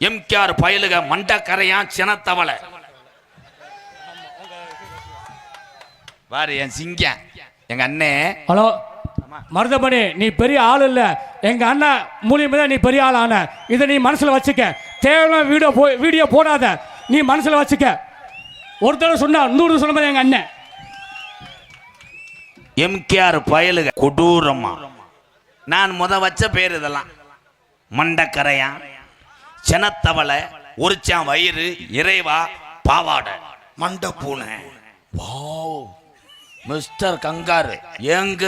MKR பயலுக மண்டக்கரையான் சினத்தவளை. பாரு என் சிங்கம். எங்க அண்ணே. ஹலோ மருதமணி நீ பெரிய ஆள் இல்ல. எங்க அண்ணன் மூலியமா தான் நீ பெரிய ஆள் ஆன இதை நீ மனசுல வச்சுக்க. தேவையான வீடியோ போ வீடியோ போடாத. நீ மனசுல வச்சுக்க. ஒரு தடவை சொன்னா நூறு சொன்ன எங்க அண்ணன் எம்கேஆர் பயலுக கொடூரமா. நான் முத வச்ச பேர் இதெல்லாம். மண்டக்கரையான். சினத்தவளை உரிச்சான் வயிறு இறைவா பாவாடை. மண்ட பூனை. வாவ். மிஸ்டர் கங்காரு எங்க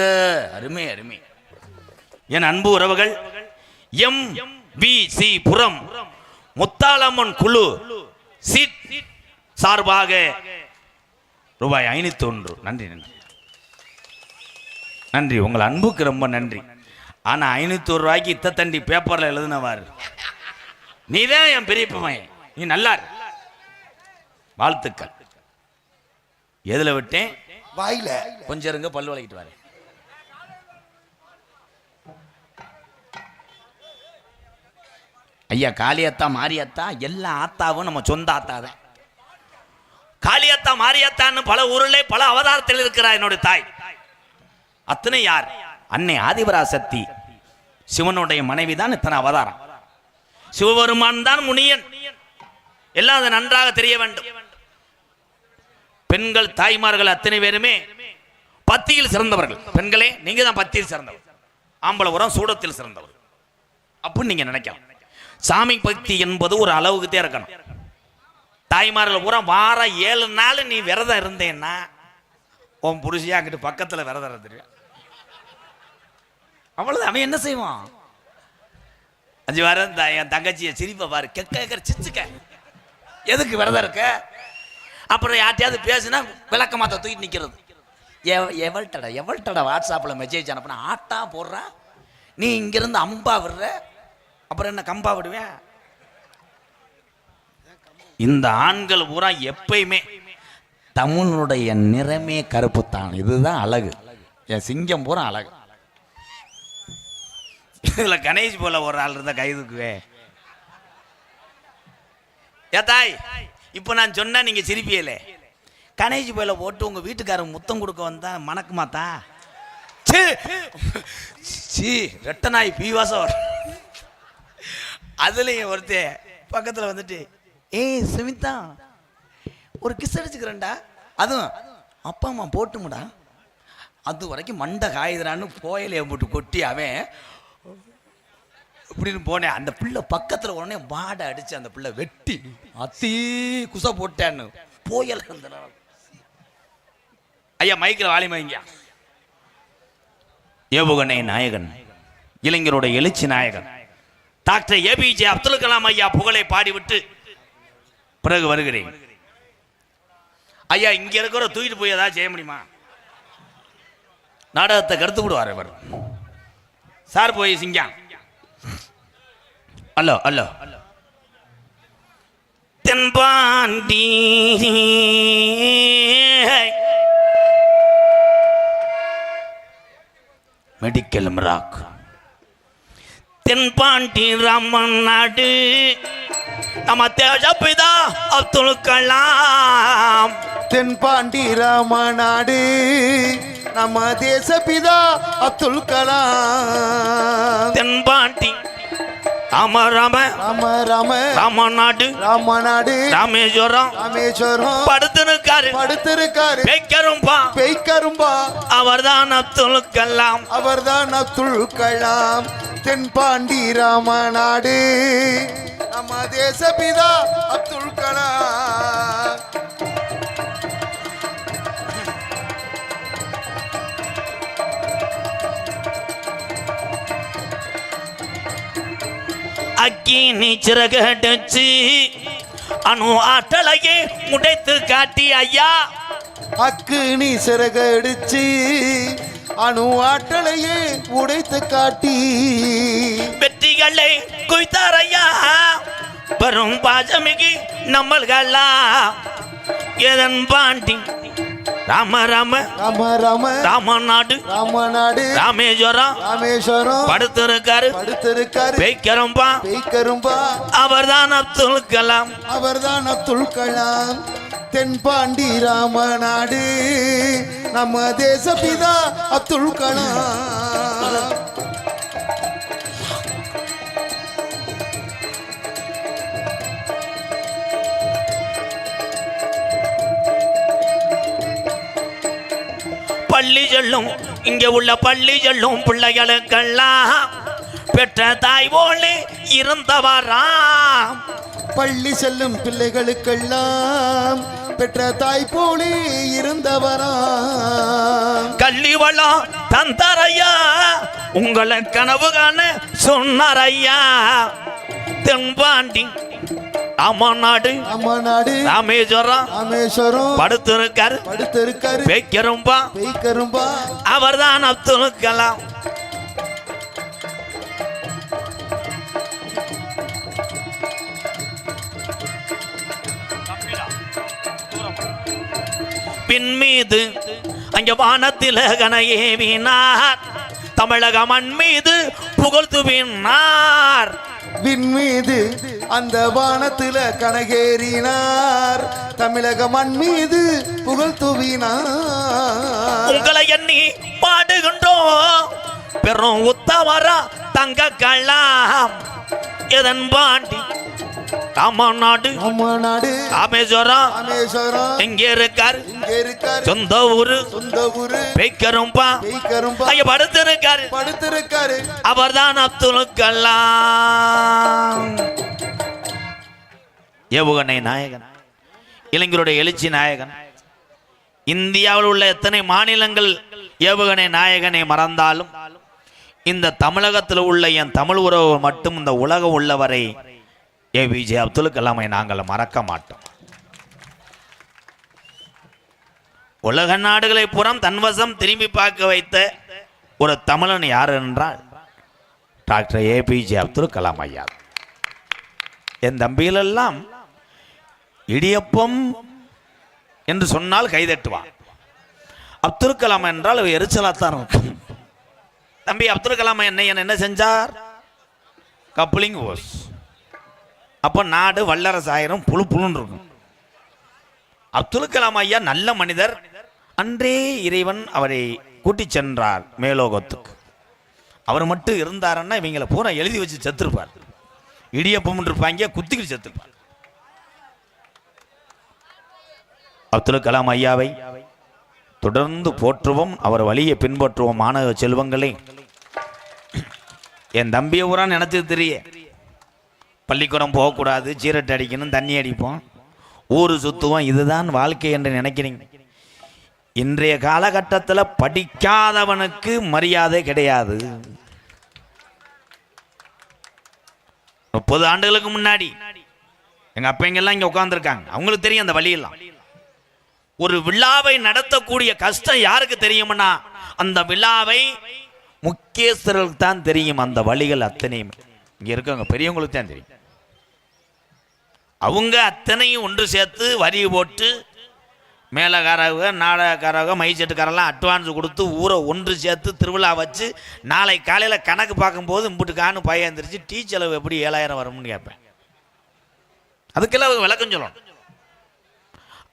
அருமை அருமை. என் அன்பு உறவுகள் M P C Puram Muthalamman குழு சீட் சார்பாக ரூபாய் ஐநூத்தி ஒன்று நன்றி நன்றி. நன்றி. உங்கள் அன்புக்கு ரொம்ப நன்றி. ஆனா ஐநூத்தி ஒரு ரூபாய்க்கு இத்த தண்டி பேப்பர்ல எழுதினவார் நீதான் என் பெரிய பையன் நீ நல்லா. வாழ்த்துக்கள். எதுல விட்டேன்? வாயில. கொஞ்சம் இருங்க பல்லு வளைக்கிட்டு வரேன். ஐயா காளியத்தா மாரியத்தா எல்லா ஆத்தாவும் நம்ம சொந்த ஆத்தா தான் காளியத்தா மாரியத்தான்னு பல ஊரிலே பல அவதாரத்தில் இருக்கிறார் என்னுடைய தாய். அத்தனை யார்? அன்னை ஆதிபராசக்தி சிவனுடைய மனைவி தான் இத்தனை அவதாரம். சிவபெருமான் தான் முனியன். எல்லாம் அது நன்றாக தெரிய வேண்டும். பெண்கள் தாய்மார்கள் அத்தனை பேருமே பத்தியில் சிறந்தவர்கள். பெண்களே நீங்க தான் பத்தியில் சிறந்தவர். ஆம்பளை உரம் சூடத்தில் சிறந்தவர். அப்படின்னு நீங்க நினைக்கலாம். சாமி பக்தி என்பது ஒரு அளவுக்கு தான் இருக்கணும். தாய்மார்கள் பூரா வார ஏழு நாள் நீ விரதம் இருந்தேன்னா உன் புருஷியா அங்கிட்டு பக்கத்தில் விரதம் இருந்துரு அவ்வளவு அவன் என்ன செய்வான்? அஞ்சு வாரம் இந்த என் தங்கச்சியை சிரிப்பை பாரு. கெக்க கேட்கற சிச்சுக்க. எதுக்கு விரதம் இருக்க? அப்புறம் யார்ட்டையாவது பேசுனா விளக்க மாத்த தூக்கிட்டு நிற்கிறது எவ எவள்கிட்டடா வாட்ஸ்அப்பில் மெசேஜ் அனுப்புனா ஆட்டா போடுறா. நீ இங்கேருந்து அம்பா விடுற. அப்புறம் என்ன கம்பா விடுவேன் இந்த ஆண்கள் பூரா எப்பயுமே தமிழனுடைய நிறமே கருப்பு தான் இதுதான் அழகு. என் சிங்கம் பூரா அழகு. இதில் கணேஷ் போல ஒரு ஆள் இருந்தால் கைதுக்குவே ஏ தாய் இப்போ நான் சொன்னால் நீங்கள் சிரிப்பியலே கணேஷ் போயில போட்டு உங்கள் வீட்டுக்காரங்க முத்தம் கொடுக்க வந்தா மணக்குமாத்தா சீ சி ரெட்ட நாய் பீவாசம் அதுலேயும் ஒருத்தே பக்கத்தில் வந்துட்டு ஏய் சுமிதா ஒரு கிஸ் அடிச்சுக்கிறேன்டா. அதுவும் அப்பா அம்மா போட்டுமுடா. அது வரைக்கும் மண்டை காயுதுறான்னு போயலைய போட்டு கொட்டி அவன் இப்படின்னு போனேன். அந்த பிள்ளை பக்கத்தில் உடனே மாடை அடிச்சு அந்த பிள்ளை வெட்டி அத்தி குச போட்டேன்னு போயல அந்த ஐயா மைக்கில் வாலி மைங்க ஏவுகணை நாயகன் இளைஞரோட எழுச்சி நாயகன் டாக்டர் ஏபிஜே அப்துல் கலாம் ஐயா புகழை பாடிவிட்டு பிறகு வருகிறேன். ஐயா இங்க இருக்கிற தூக்கிட்டு போய் ஏதாவது செய்ய முடியுமா? நாடகத்தை கருத்து விடுவார் இவர். சார் போய் சிங்கம். அல்லோ அல்லோ. தென்பாண்டி. மெடிக்கல் மிராக் தென்பாண்டி ராமன் நாடு. நம்ம தேஜபிதா அப்துல் கலாம். தென்பாண்டி ராமநாடு நம்ம தேசபிதா அப்துல் கலாம். தென்பாண்டி ராம ராம. ராம ராம. ராமநாடு ராமநாடு ராமேஸ்வரம். ராமேஸ்வரம். படுத்துனுக்காரு படுத்திருக்காரு. பேய்க்கரும்பா. பெய்கரும்பா அவர்தான் அப்துல் கலாம் அவர்தான் அப்துல் கலாம் தென்பாண்டி ராமநாடு நம்ம தேசபிதா அப்துல் கலாம் அக்கினி சிறகடிச்சு அணு ஆற்றலையே உடைத்து காட்டி ஐயா. அக்குனி சிறகடிச்சு அணு ஆற்றலையே உடைத்து காட்டி. வெற்றிகளை குய்த்தார் ஐயா. பெரும் பாசமிகு நம்மள்களா. எதன் பாண்டி ராம ராம. ராம ராம. ராமநாடு. ராமநாடு. ராமேஸ்வரம். ராமேஸ்வரம். படுத்திருக்காரு. படுத்திருக்காரு. பேய்க்கிறோம்பா பெய்கரும்பா அவர்தான் அப்துல் கலாம். அவர்தான் அப்துல் கலாம். தென்பாண்டி ராமநாடு. நம்ம தேசபிதா அப்துல் கலாம். பள்ளி செல்லும். இங்க உள்ள பள்ளி செல்லும் பிள்ளைகளுக்கெல்லாம் பெற்ற தாய் போலே இருந்தவராம் பள்ளி செல்லும் பிள்ளைகளுக்கெல்லாம் பெற்ற தாய் போலே இருந்தவராம் கள்ளி வளம் தந்தரையா உங்களை கனவு காண சொன்னாரையா. தென்பாண்டி ராமநாடு ராமநாடு ராமேஸ்வரம் ராமேஸ்வரம் படுத்திருக்காரு படுத்திருக்காரு பேய்க்கிறோம்பா பெய்கரும்பா அவர்தான் அப்துல் கலாம் பின் மீது அங்க வானத்தில கனையேவினார் தமிழக மண் மீது புகழ்த்துவினார் விண் மீது அந்த வானத்துல கனகேறினார். தமிழக மண் மீது புகழ் துவினார். உங்களை எண்ணி பாடுகின்றோம். பெரும் உத்தவரா தங்க கலாம். எதன் பாண்டி? ராமநாடு ராமநாடு ராமேஸ்வரம். ராமேஸ்வரம். எங்கே இருக்காரு. இங்க இருக்காரு. சொந்த ஊரு. சொந்த ஊரு. பேய்க்கரும்பா. பெய்கரும்பா ஐயா படுத்திருக்காரு. படுத்திருக்காரு. அவர்தான் அப்துல் கலாம். ஏவுகணை நாயகன் இளைஞருடைய எழுச்சி நாயகன். இந்தியாவில் உள்ள எத்தனை மாநிலங்கள் ஏவுகணை நாயகனை மறந்தாலும் இந்த தமிழகத்தில் உள்ள என் தமிழ் உறவு மட்டும் இந்த உலகம் உள்ளவரை ஏபிஜே அப்துல் கலாமை நாங்கள் மறக்க மாட்டோம். உலக நாடுகளை புறம் தன்வசம் திரும்பி பார்க்க வைத்த ஒரு தமிழன் யார் என்றால் டாக்டர் ஏபிஜே அப்துல் கலாம் ஐயா. என் தம்பிகளெல்லாம் இடியப்பம் என்று சொன்னால் கைதட்டுவான் அப்துல் கலாம் என்றால் அவ எரிச்சலாத்தான் இருக்கும் தம்பி அப்துல் கலாம் என்ன என்ன செஞ்சார்? கப்ளிங் ஓஸ். அப்போ நாடு வல்லரசு ஆயிரம் புழு புழுன்னு இருக்கும். அப்துல் கலாம் ஐயா நல்ல மனிதர். அன்றே இறைவன் அவரை கூட்டிச் சென்றார் மேலோகத்துக்கு. அவர் மட்டும் இருந்தாருன்னா இவங்களை பூரா எழுதி வச்சு செத்துருப்பார். இடியப்பம் இருப்பாங்க குத்திக்கிட்டு செத்துருப்பார். அப்துல் கலாம் ஐயாவை தொடர்ந்து போற்றுவோம் அவர் வழியை பின்பற்றுவோம் மாணவ செல்வங்களே. என் தம்பியை ஊரா நினைச்சது தெரிய. பள்ளிக்கூடம் போகக்கூடாது சீரட்டு அடிக்கணும் தண்ணி அடிப்போம். ஊர் சுத்துவோம் இதுதான் வாழ்க்கை என்று நினைக்கிறீங்க. இன்றைய காலகட்டத்தில் படிக்காதவனுக்கு மரியாதை கிடையாது. முப்பது ஆண்டுகளுக்கு முன்னாடி எங்க அப்பைங்கெல்லாம் இங்கே உட்காந்துருக்காங்க அவங்களுக்கு தெரியும் அந்த வழியெல்லாம். ஒரு விழாவை நடத்தக்கூடிய கஷ்டம் யாருக்கு தெரியும்னா அந்த விழாவை முக்கியஸ்தர்களுக்கு தான் தெரியும் அந்த வழிகள் அத்தனையும். இங்க இருக்கவங்க பெரியவங்களுக்கு தான் தெரியும். அவங்க அத்தனையும் ஒன்று சேர்த்து வரி போட்டு மேலக்காரவங்க நாடகக்காரவங்க மைசெட்டுக்காரெல்லாம் அட்வான்ஸ் கொடுத்து ஊரை ஒன்று சேர்த்து திருவிழா வச்சு நாளை காலையில் கணக்கு பார்க்கும்போது இம்புட்டுக்கான்னு பையன் எந்திரிச்சு டீ செலவு எப்படி ஏழாயிரம் வரும்னு கேட்பேன். அதுக்கெல்லாம் விளக்கம் சொல்லணும்.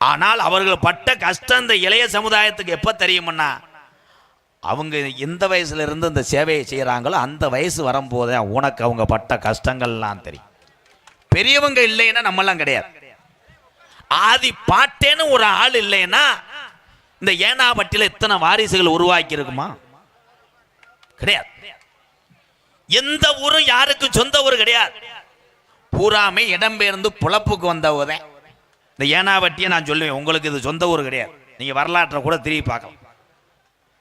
ஆனால் அவர்கள் பட்ட கஷ்டம் இந்த இளைய சமுதாயத்துக்கு எப்போ தெரியுமுன்னா அவங்க எந்த வயசுலேருந்து இந்த சேவையை செய்கிறாங்களோ அந்த வயசு வரும்போதே உனக்கு அவங்க பட்ட கஷ்டங்கள்லாம் தெரியும். பெரியவங்க இல்லைன்னா நம்மெல்லாம் கிடையாது. ஆதி பாட்டேன்னு ஒரு ஆள் இல்லைன்னா இந்த ஏனாபட்டியில் இத்தனை வாரிசுகள் உருவாக்கி இருக்குமா கிடையாது. எந்த ஊரும் யாருக்கும் சொந்த ஊர் கிடையாது. பூராமே இடம்பெயர்ந்து புழப்புக்கு வந்தவங்க இந்த ஏனாவட்டியை நான் சொல்லுவேன். உங்களுக்கு இது சொந்த ஊர் கிடையாது. நீங்க வரலாற்றை கூட திரும்பி பார்க்கலாம்.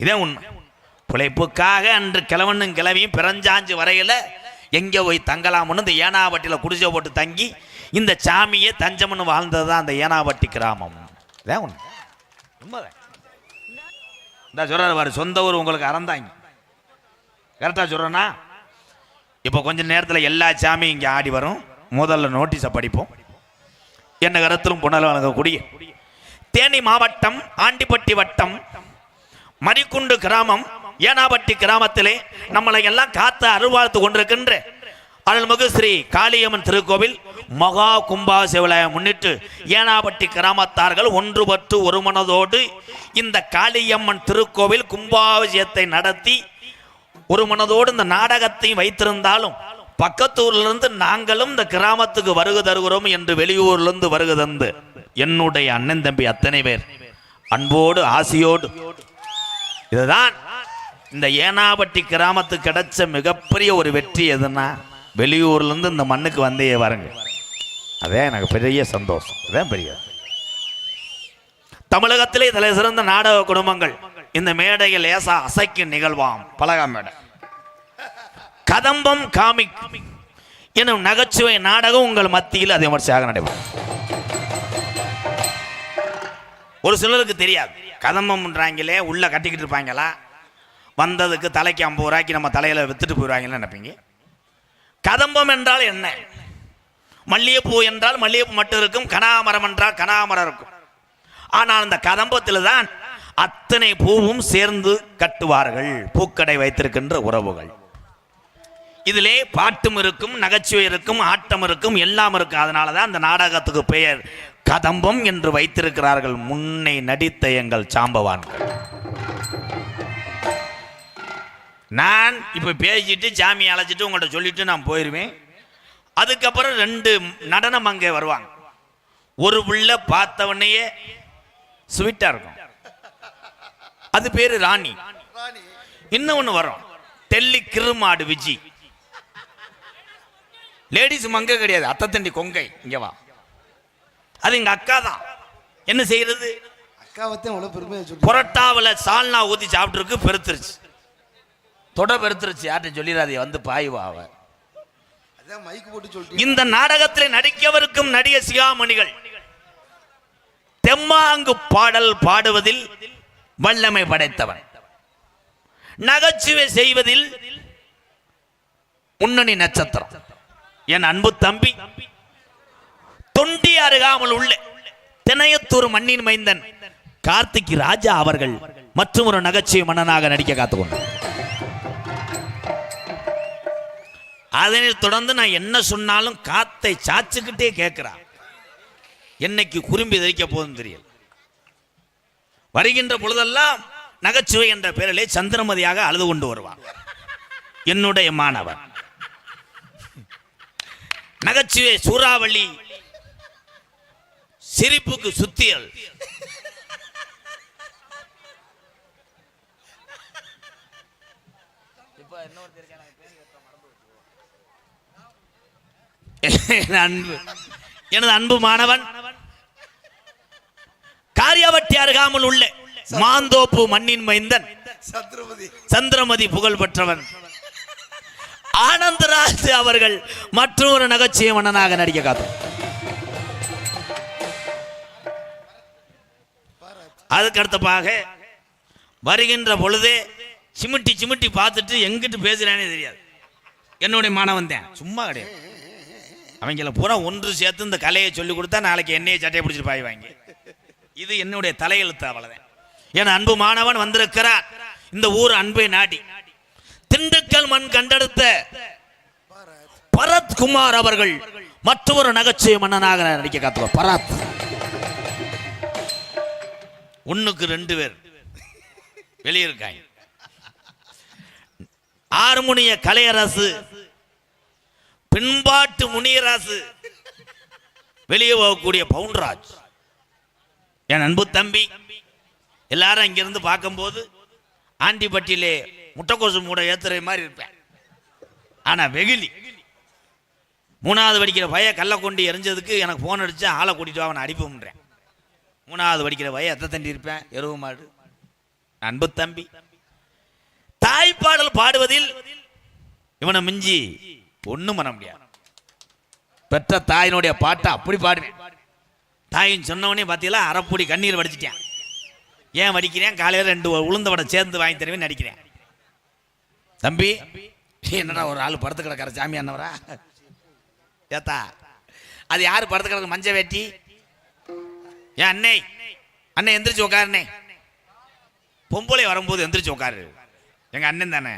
இதே உண்மை. பிழைப்புக்காக அன்று கிழவனும் கிழவியும் பிறஞ்சாஞ்சு வரையில எங்கே போய் தங்கலாம்னு இந்த ஏனாவட்டியில் குடிசை போட்டு தங்கி இந்த சாமியே தஞ்சம்னு வாழ்ந்தது தான் அந்த ஏனாவட்டி கிராமம். இதான் உண்மை. உண்மைதான். இந்த சொல்கிறார் பாரு சொந்த ஊர் உங்களுக்கு அறந்தாங்க. கரெக்டாக சொல்கிறேன்னா இப்போ கொஞ்ச நேரத்தில் எல்லா சாமியும் இங்கே ஆடி வரும். முதல்ல நோட்டீஸை படிப்போம். என்ன கருத்திலும் புனல் வழங்கக்கூடிய தேனி மாவட்டம் ஆண்டிப்பட்டி வட்டம் மரிக்குண்டு கிராமம் ஏனாபட்டி கிராமத்திலே நம்மளை எல்லாம் காத்து அருள்வாழ்த்து கொண்டிருக்கின்ற அருள்மிகு ஸ்ரீ காளியம்மன் திருக்கோவில் மகா கும்பாசிவலையை முன்னிட்டு ஏனாபட்டி கிராமத்தார்கள் ஒன்றுபட்டு ஒரு மனதோடு இந்த காளியம்மன் திருக்கோவில் கும்பாபிஷேகத்தை நடத்தி ஒரு மனதோடு இந்த நாடகத்தையும் வைத்திருந்தாலும் பக்கத்தூர்லேருந்து நாங்களும் இந்த கிராமத்துக்கு வருகை தருகிறோம் என்று வெளியூர்லேருந்து வருகை தந்து என்னுடைய அண்ணன் தம்பி அத்தனை பேர். அன்போடு ஆசையோடு. இதுதான் இந்த ஏனாபட்டி கிராமத்துக்கு கிடைச்ச மிகப்பெரிய ஒரு வெற்றி எதுன்னா வெளியூர்லேருந்து இந்த மண்ணுக்கு வந்தே வரங்க அதே எனக்கு பெரிய சந்தோஷம். அதான் பெரிய. தமிழகத்திலே தலை சிறந்த நாடக குடும்பங்கள். இந்த மேடையில் லேசா அசைக்கும் நிகழ்வாம். பலகா மேடை. கதம்பம் காமிக். எனும் நகைச்சுவை நாடகம் உங்கள் மத்தியில் அதே விமர்சையாக நடைபெறும். ஒரு சிலருக்கு தெரியாது. கதம்பம்ன்றாங்களே உள்ள கட்டிக்கிட்டு இருப்பாங்களா? வந்ததுக்கு தலைக்கு ஐம்பது ரூபாய்க்கு நம்ம தலையில் வித்துட்டு போயிடுவாங்கன்னு நினைப்பீங்க? கதம்பம் என்றால் என்ன? மல்லிகைப்பூ என்றால் மல்லிகைப்பூ மட்டும் இருக்கும் கனாமரம் என்றால் கனாமரம் இருக்கும். ஆனால் அந்த கதம்பத்தில் தான் அத்தனை பூவும் சேர்ந்து கட்டுவார்கள் பூக்கடை வைத்திருக்கின்ற உறவுகள். இதிலே பாட்டும் இருக்கும் நகைச்சுவை இருக்கும் ஆட்டம் இருக்கும் எல்லாம் இருக்கும். அதனால தான் அந்த நாடகத்துக்கு பெயர் கதம்பம் என்று வைத்திருக்கிறார்கள் முன்னை நடித்த எங்கள் சாம்பவான்கள். நான் இப்போ பேசிட்டு சாமி அழைச்சிட்டு உங்கள்கிட்ட சொல்லிட்டு நான் போயிடுவேன் அதுக்கப்புறம் ரெண்டு நடனம் அங்கே வருவாங்க. ஒரு புள்ள பார்த்தவனையே ஸ்வீட்டாக இருக்கும். அது பேர் ராணி. ராணி. இன்னொன்று வரும். டெல்லி கிருமாடு விஜி. லேடிஸ் மங்க கிடையாது. அத்தத்தண்டி கொங்கை. இங்க வா. அது எங்க அக்கா தான். என்ன செய்யறது? அக்காவத்தையும் சொல்லி புரட்டாவில் சால்னா ஊத்தி சாப்பிட்டுருக்கு பெருத்துருச்சு. தொட பெருத்துருச்சு. யார்கிட்ட சொல்லிடாதே வந்து பாய்வா அவ. அதான் மைக் போட்டு சொல்லிட்டு இந்த நாடகத்தில் நடிக்கவிருக்கும் நடிக சிகாமணிகள். தெம்மாங்கு பாடல் பாடுவதில் வல்லமை படைத்தவன். நகைச்சுவை செய்வதில் முன்னணி நட்சத்திரம். என் அன்பு தம்பி. தொண்டி அருகாமல் உள்ள திணையத்தூர் மண்ணின் மைந்தன் கார்த்திக் ராஜா அவர்கள் மற்றும் ஒரு நகைச்சுவை மன்னனாக நடிக்க காத்துக்கொண்டார். அதனை தொடர்ந்து நான் என்ன சொன்னாலும் காத்தை சாச்சுக்கிட்டே கேட்கிறான். என்னைக்கு குறும்பி தைக்க போதும் தெரியல. வருகின்ற பொழுதெல்லாம் நகைச்சுவை என்ற பெயரிலே சந்திரமதியாக அழுது கொண்டு வருவான். என்னுடைய மாணவன். நகைச்சுவை சூறாவளி சிரிப்புக்கு சுத்தியல். அன்பு எனது அன்பு மாணவன் காரியாவட்டி அருகாமல் உள்ள மாந்தோப்பு மண்ணின் மைந்தன் சந்திரமதி புகழ் பெற்றவன் ஆனந்தராஜ் அவர்கள் மற்றொரு நகைச்சுவை மன்னனாக நடிக்க காத்தோம் அதுக்கடுத்தப்பாக வருகின்ற பொழுதே சிமிட்டி சிமிட்டி பார்த்துட்டு எங்கிட்டு பேசுறானே தெரியாது. என்னுடைய மாணவன் தான். சும்மா கிடையாது. அவங்கள பூரா ஒன்று சேர்த்து இந்த கலையை சொல்லி கொடுத்தா நாளைக்கு என்னையே சட்டையை பிடிச்சிட்டு பாய்வாங்க இது என்னுடைய தலையெழுத்து அவ்வளவுதான். என் அன்பு மாணவன் வந்திருக்கிறார். இந்த ஊர் அன்பை நாடி. திண்டுக்கல் மண் கண்டெடுத்த பரத் குமார் அவர்கள் மற்றொரு நகைச்சுவை மன்னனாக நடிக்க காத்துவோம் பரத். ஒண்ணுக்கு ரெண்டு பேர் வெளியே இருக்காங்க ஆறுமுனிய கலையரசு பின்பாட்டு முனியராசு வெளியே போகக்கூடிய பவுன்ராஜ். என் அன்பு தம்பி எல்லாரும் இங்கிருந்து பார்க்கும்போது ஆண்டிப்பட்டியிலே முட்டைக்கோசு மூட ஏத்துற மாதிரி இருப்பேன். ஆனால் வெகுலி மூணாவது படிக்கிற பைய கல்லை கொண்டு எரிஞ்சதுக்கு எனக்கு ஃபோன் அடிச்சு ஆளை கூட்டிட்டு அவனை அடிப்புன்றேன் மூணாவது படிக்கிற பைய எத்த தண்டி இருப்பேன் எருவு மாடு. அன்பு தம்பி. தாய்ப்பாடல் பாடுவதில் இவனை மிஞ்சி ஒண்ணும் பண்ண முடியாது. பெற்ற தாயினுடைய பாட்டை அப்படி பாடுவேன். தாயின் சொன்னவனே பார்த்தீங்களா அரைப்பொடி கண்ணீர் வடிச்சிட்டேன். ஏன் வடிக்கிறேன்? காலையில் ரெண்டு உளுந்த வடை சேர்ந்து வாங்கி தருவேன் நடிக்கிறேன். தம்பி என்னடா ஒரு ஆள் படுத்து கிடக்கிற சாமி அண்ணவரா? ஏத்தா அது யார் படுத்து கிடக்கு மஞ்ச வேட்டி? என் அன்னை அண்ணன் எந்திரிச்சு உட்காருனே பொம்பளை வரும்போது எந்திரிச்சு உட்காரு எங்க அண்ணன் தானே.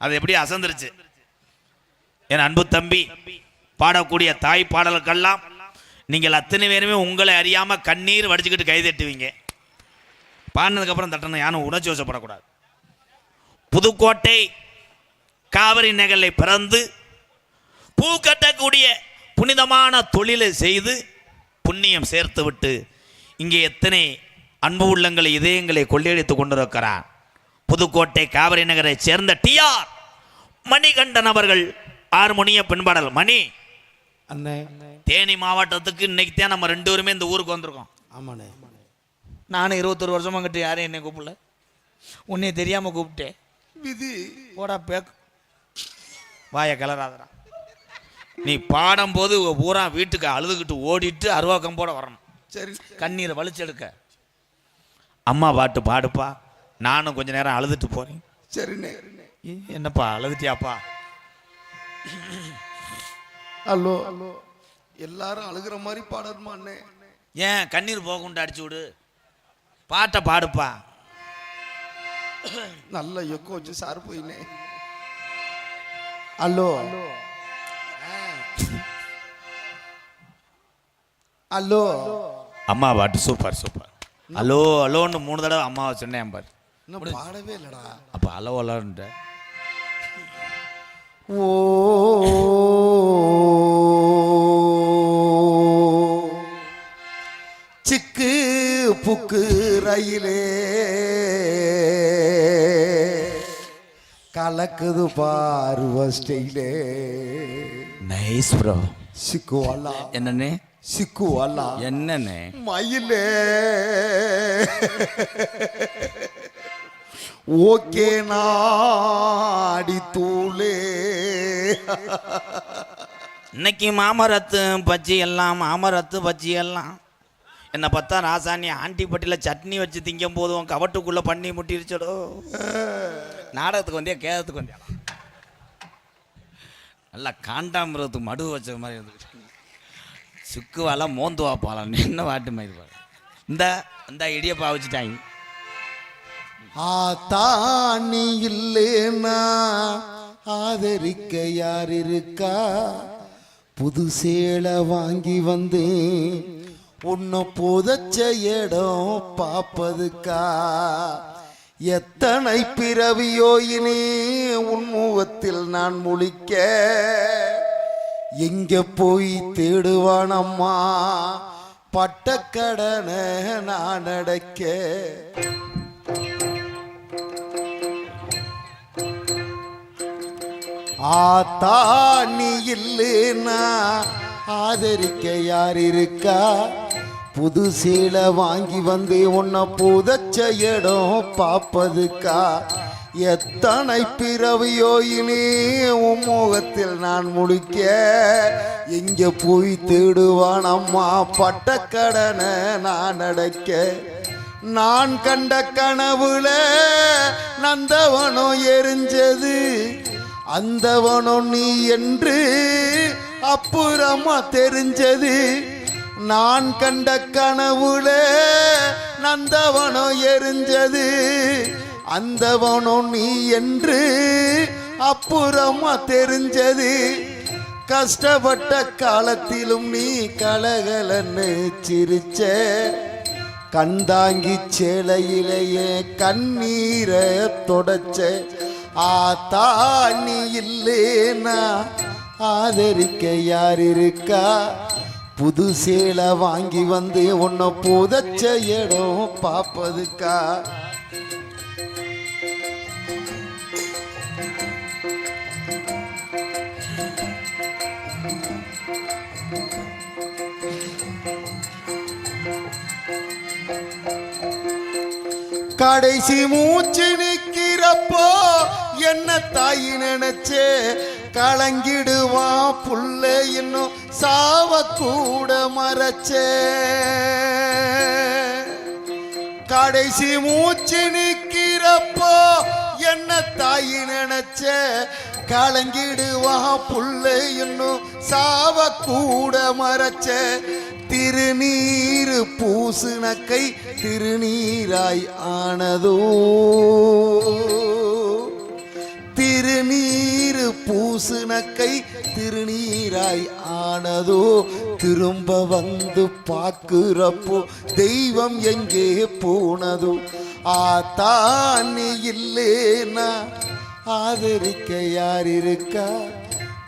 அது எப்படி அசந்துருச்சு? என் அன்பு தம்பி பாடக்கூடிய தாய் பாடலுக்கெல்லாம் நீங்கள் அத்தனை பேருமே உங்களை அறியாமல் கண்ணீர் வடிச்சுக்கிட்டு கை தட்டுவீங்க. பாடினதுக்கப்புறம் தட்டணும் யாரும் உணர்ச்சி வசப்படக்கூடாது. புதுக்கோட்டை காவிரி நகரில் பிறந்து பூ கட்டக்கூடிய புனிதமான தொழிலை செய்து புண்ணியம் சேர்த்து விட்டு இங்கே எத்தனை அன்பு உள்ளங்களை இதயங்களை கொள்ளையடித்துக் கொண்டிருக்கிறார். புதுக்கோட்டை காவிரி நகரை சேர்ந்த டிஆர் மணிகண்டன் அவர்கள் ஆறுமணிய பின்பாடல். மணி அண்ணே. தேனி மாவட்டத்துக்கு இன்னைக்கு தான் நம்ம ரெண்டு பேருமே இந்த ஊருக்கு வந்திருக்கோம். ஆமாண்ணே. நானும் இருபத்தொரு வருஷமா கிட்ட யாரும் என்னை கூப்பிடல. உன்னை தெரியாம கூப்பிட்டேன். விதி. போடா பேக். வாய கிளறாதடா. நீ பாடும்போது பூரா வீட்டுக்கு அழுதுகிட்டு ஓடிட்டு அருவாக்கம் போட வரணும். சரி. கண்ணீரை வலிச்செடுக்க. அம்மா பாட்டு பாடுப்பா. நானும் கொஞ்ச நேரம் அழுதுட்டு போறேன். சரிண்ணே என்னப்பா அழுதுட்டியாப்பா? ஹலோ. ஹலோ எல்லாரும் அழுகிற மாதிரி பாடணுமா அண்ணே? ஏன் கண்ணீர் போகுண்டு அடிச்சு விடு. பாட்டை பாடுப்பா. நல்ல எக்கோ வச்சு சார் போயினே. ஹலோ ஹலோ அம்மா பாட்டு சூப்பர் சூப்பர். ஹலோ ஹலோன்னு மூணு தடவை அம்மாவை சொன்னேன் பாரு. பாடவே இல்லடா. அப்போ ஹலோ ஹலோன்ற ஓ. சிக்கு புக்கு ரயிலே. கலக்குது பாரு ஸ்டைலே. நைஸ் ப்ரோ சிக்கு அல்லா என்னண்ணே? சிக்கு அல்லா என்னண்ணே? மயிலே. ஓகே நாடி தூளே. இன்னைக்கு மாமரத்து பஜ்ஜி எல்லாம் மாமரத்து பஜ்ஜி எல்லாம். என்னை பார்த்தா ராசாணி ஆண்டிப்பட்டியில் சட்னி வச்சு திங்கும் போது உன் கவட்டுக்குள்ளே பண்ணி முட்டிருச்சடோ. நாடகத்துக்கு வந்தியா கேதத்துக்கு வந்தியா? நல்லா காண்டாமிரத்துக்கு மடு வச்ச மாதிரி இருந்துச்சு சுக்குவால மோந்து வாப்பாலாம் என்ன வாட்டு மாதிரி பாரு. இந்த இந்த இடியப்பா வச்சுட்டாங்க. ஆத்தாணி இல்லேனா? ஆதரிக்க யார் இருக்கா? புது சேலை வாங்கி வந்தேன். உன்னு புதைச்ச இடம் பாப்பதுக்கா எத்தனை பிறவியோ இனி உன்முகத்தில் நான் முழிக்க? எங்க போய் தேடுவான் அம்மா பட்டக்கடனை நான் அடைக்க. ஆத்தா நீ இல்லைன்னா ஆதரிக்க யார் இருக்கா? புது சீலை வாங்கி வந்து உன்னை புதைச்ச இடம் பார்ப்பதுக்கா? எத்தனை பிறவியோ இனி உன் முகத்தில் நான் முழிக்க? எங்கே போய் தேடுவான் அம்மா? பட்டக்கடனை நான் அடைக்க. நான் கண்ட கனவுல நந்தவனம் எரிஞ்சது. அந்தவனம் நீ என்று அப்புறமா தெரிஞ்சது. நான் கண்ட கனவுல நந்தவனம் எரிஞ்சது. அந்தவனம் நீ என்று அப்புறமா தெரிஞ்சது. கஷ்டப்பட்ட காலத்திலும் நீ கலகலன்னு சிரிச்ச. கண்தாங்கி சேலையிலேயே கண்ணீரை தொடச்ச. ஆத்தா நீ இல்லேனா? ஆதரிக்க யார் இருக்கா? புது சேலை வாங்கி வந்து உன்னை புதைச்ச இடம் பாப்பதுக்கா கடைசி மூச்சு நிக்கிறப்போ என்ன தாய் நினைச்சே? கலங்கிடுவான் புள்ள இன்னும் சாவக்கூட கூட மறைச்சே. கடைசி மூச்சு நிற்கிறப்போ என்ன தாய் நினைச்ச. கலங்கிடுவா புள்ள இன்னும் சாவக்கூட மறைச்ச. திருநீரு பூசுனக்கை திருநீராய் ஆனதோ. திருநீரு பூசுனக்கை திருநீராய் ஆனதோ திரும்ப வந்து பார்க்கிறப்போ தெய்வம் எங்கே போனதோ ஆத்தானி இல்லேனா ஆதரிக்க யார் இருக்கா?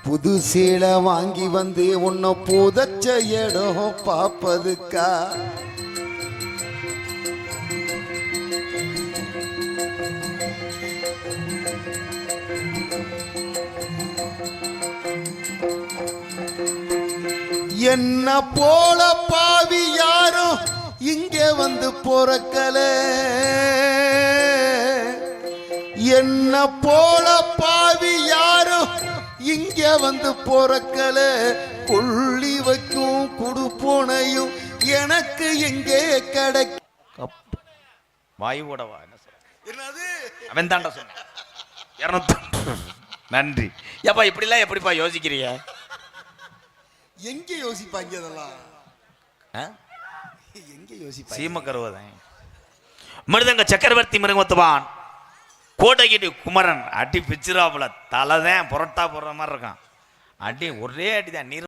புது சேலை வாங்கி வந்து உன்னை புதச்ச இடம் பார்ப்பதுக்கா? என்ன போல பாவி யாரும் இங்கே வந்து பொறக்கல? என்ன போல பாவி யாரும் இங்கே வந்து பொறக்கல? கொள்ளி வைக்கும் குடுப்போனையும் எனக்கு எங்கே கிடைக்கும் வாயு கூடவா என்ன சொல்ற? அவன் தாண்டா இரநூத்தி நன்றி. ஏப்பா இப்படிலாம் எப்படிப்பா யோசிக்கிறீங்க எங்கே யோசிப்பாங்க அதெல்லாம் ஆ? எங்கே யோசிப்பாங்க? சீம கருவதன் மிருதங்க சக்கரவர்த்தி மிருகத்துவான் கோட்டகிரி குமரன். அடி பிச்சிராப்புல தலை தான் புரட்டா போடுற மாதிரி இருக்கான். அடி ஒரே அடி தான் நீர்